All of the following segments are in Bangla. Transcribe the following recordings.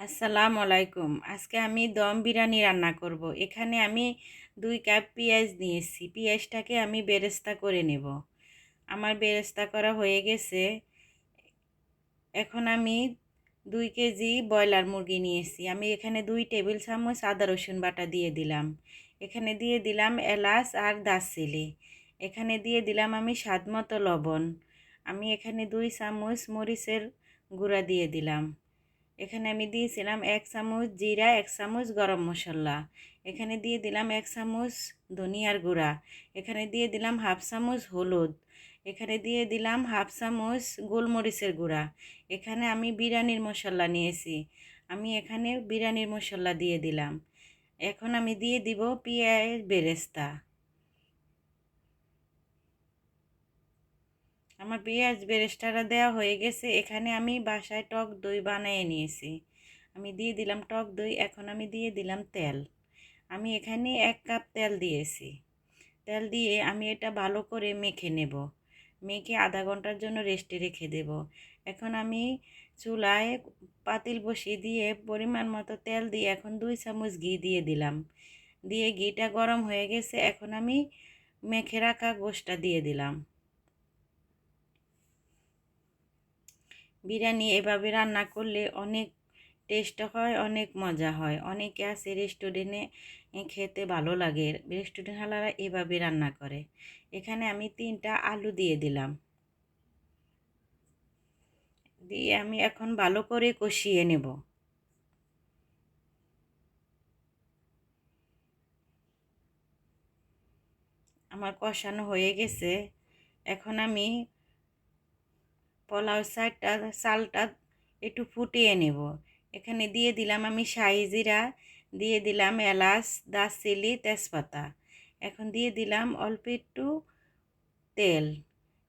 আসসালামু আলাইকুম। আজকে আমি দম বিরিয়ানি রান্না করব। এখানে আমি দুই কাপ পেঁয়াজ নিয়েছি। পেঁয়াজটাকে আমি বেরেস্তা করে নেব। আমার বেরেস্তা করা হয়ে গেছে। এখন আমি দুই কেজি ব্রয়লার মুরগি নিয়েছি। আমি এখানে দুই টেবিল চামচ আদা রসুন বাটা দিয়ে দিলাম। এখানে দিয়ে দিলাম এলাচ আর দারচিনি। এখানে দিয়ে দিলাম আমি স্বাদ মতো লবণ। আমি এখানে দুই চামচ মরিচের গুঁড়া দিয়ে দিলাম। এখানে আমি দিয়েছিলাম এক চামচ জিরা, এক চামচ গরম মশলা। এখানে দিয়ে দিলাম এক চামচ ধনিয়ার গুঁড়া। এখানে দিয়ে দিলাম হাফ চামচ হলুদ। এখানে দিয়ে দিলাম হাফ চামচ গোলমরিচের গুঁড়া। এখানে আমি বিরিয়ানির মশলা নিয়েছি। আমি এখানে বিরিয়ানির মশলা দিয়ে দিলাম। এখন আমি দিয়ে দিব পেঁয়াজ বেরেস্তা। আমার পেঁয়াজ বেরেস্তাটা দেওয়া হয়ে গেছে, এখানে আমি বাসায় টক দই বানিয়ে নিয়েছি। আমি দিয়ে দিলাম টক দই, এখন আমি দিয়ে দিলাম তেল। আমি এখানে এক কাপ তেল দিয়েছি। তেল দিয়ে আমি এটা ভালো করে মেখে নেব। মেখে আধা ঘণ্টার জন্য রেস্টে রেখে দেব। এখন আমি চুলায় পাতিল বসিয়ে দিয়ে পরিমাণ মতো তেল দিয়ে এখন দুই চামচ ঘি দিয়ে দিলাম। দিয়ে ঘিটা গরম হয়ে গেছে, এখন আমি মেখে রাখা গোশটা দিয়ে দিলাম। বিরিয়ানি এভাবে রান্না করলে অনেক টেস্ট হয়, অনেক মজা হয়। অনেকে আছে রেস্টুরেন্টে খেতে ভালো লাগে। রেস্টুরেন্ট হালারা এভাবে রান্না করে। এখানে আমি তিনটা আলু দিয়ে দিলাম। দিয়ে আমি এখন ভালো করে কষিয়ে নেব। আমার কষানো হয়ে গেছে। এখন আমি পোলাও চালটা চালটা একটু ফুটিয়ে নেব। এখানে দিয়ে দিলাম আমি শাহি জিরা, দিয়ে দিলাম এলাচ, দারচিনি, তেজপাতা। এখন দিয়ে দিলাম অল্প একটু তেল।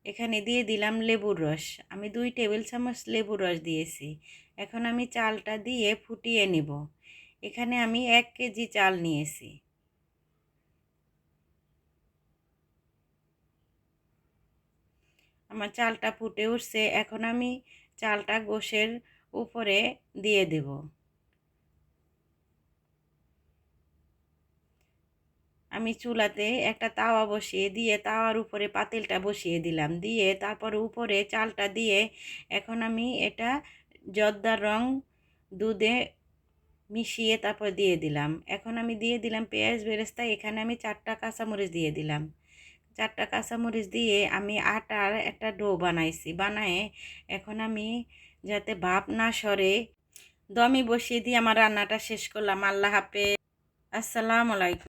এখানে দিয়ে দিলাম লেবুর রস। আমি দুই টেবিল চামচ লেবুর রস দিয়েছি। এখন আমি চালটা দিয়ে ফুটিয়ে নেব। এখানে আমি এক কেজি চাল নিয়েছি। আমার চালটা ফুটে উঠছে, এখন আমি চালটা গোশের উপরে দিয়ে দেব। আমি চুলাতে একটা তাওয়া বসিয়ে দিয়ে তাওয়ার উপরে পাতিলটা বসিয়ে দিলাম। দিয়ে তারপর উপরে চালটা দিয়ে এখন আমি এটা জর্দার রং দুধে মিশিয়ে তারপর দিয়ে দিলাম। এখন আমি দিয়ে দিলাম পেঁয়াজ বেরেস্তা, এখানে আমি চারটা কাঁচামরিচ দিয়ে দিলাম। চারটা কাঁচামরিচ দিয়ে আমি আটার একটা ডো বানাইছি। বানায়ে এখন আমি যাতে ভাপ না সরে দমি বসিয়ে দিয়ে আমার রান্নাটা শেষ করলাম। আল্লাহ হাফেজ। আসসালামু আলাইকুম।